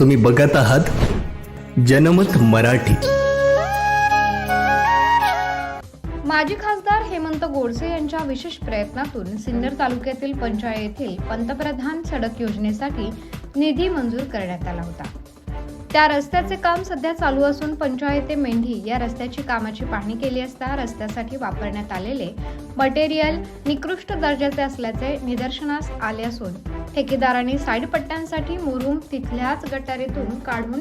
तुम्ही बघत आहात जनमत मराठी. माजी खासदार हेमंत गोडसे यांच्या विशेष प्रयत्नातून सिन्नर तालुक्यातील पंचायतीतील पंतप्रधान सडक योजनेसाठी निधी मंजूर करण्यात आला होता. त्या रस्त्याचे काम सध्या चालू असून पंचायत ते मेंढी या रस्त्याची कामाची पाहणी केली असता रस्त्यासाठी वापरण्यात आलेले मटेरियल निकृष्ट दर्जाचे असल्याचे निदर्शनास आले असून ठेकेदाराने साईड पट्ट्यांसाठी मुरुम तिथल्याच गटारीतून काढून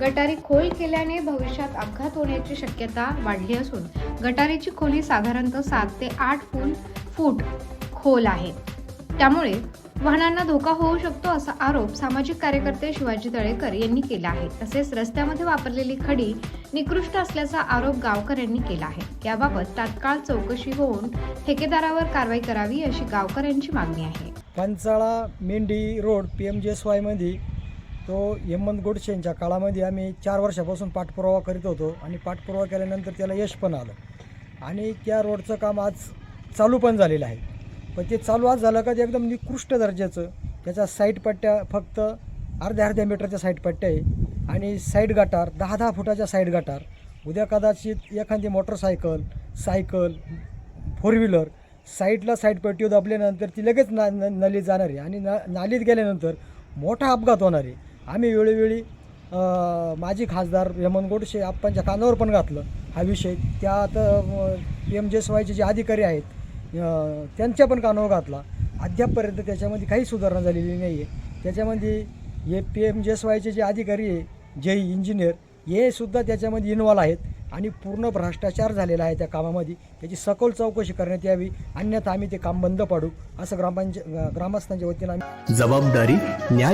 गटारी खोल केल्याने भविष्यात अपघात होण्याची शक्यता वाढली असून गटारीची खोली साधारणतः सात ते आठ फूल फूट खोल आहे. त्यामुळे वाहनांना धोका होऊ शकतो असा आरोप सामाजिक कार्यकर्ते शिवाजी तळेकर यांनी केला आहे. तसेच रस्त्यामध्ये वापरलेली खडी निकृष्ट असल्याचा आरोप गावकऱ्यांनी केला आहे. याबाबत तात्काळ चौकशी होऊन ठेकेदारावर कारवाई करावी अशी गावकऱ्यांची मागणी आहे. पंचाळा मेंढी रोड पी एम जी एस वायमध्ये तो हेमंत गोडसे यांच्या काळामध्ये आम्ही चार वर्षापासून पाठपुरावा करीत होतो आणि पाठपुरावा केल्यानंतर त्याला यश पण आलं. आणि त्या रोडचं काम आज चालू पण झालेलं आहे. पण ते चालू आज झालं का ते एकदम निकृष्ट दर्जाचं. त्याच्या साईड पट्ट्या फक्त अर्ध्या अर्ध्या मीटरच्या साईड पट्ट्या आहे. आणि साईड गटार दहा दहा फुटाच्या साईड गटार उद्या कदाचित एखादी मोटरसायकल सायकल फोर व्हीलर साईडला साईड पट्टी दाबल्यानंतर ती लगेच ना न नलीत जाणार आहे. आणि ना नालीत गेल्यानंतर मोठा अपघात होणार आहे. आम्ही वेळोवेळी माजी खासदार हेमंत गोडसे आपणच्या कानावर पण घातलं हा विषय. त्या आता पी एम जे एस वायचे जे अधिकारी आहेत त्यांच्या पण कानावर घातला. अद्यापपर्यंत त्याच्यामध्ये काही सुधारणा झालेली नाही आहे त्याच्यामध्ये हे पी एम जे एस वायचे जे अधिकारी आहे जे इंजिनियर हे सुद्धा त्याच्यामध्ये इन्वॉल्व आहेत आणि पूर्ण भ्रष्टाचार झालेला आहे त्या कामामध्ये. त्याची सखोल चौकशी करण्यात यावी अन्यथा आम्ही ते काम बंद पाडू असं ग्रामपंच ग्रामस्थांच्या वतीनं आम्ही जबाबदारी न्याय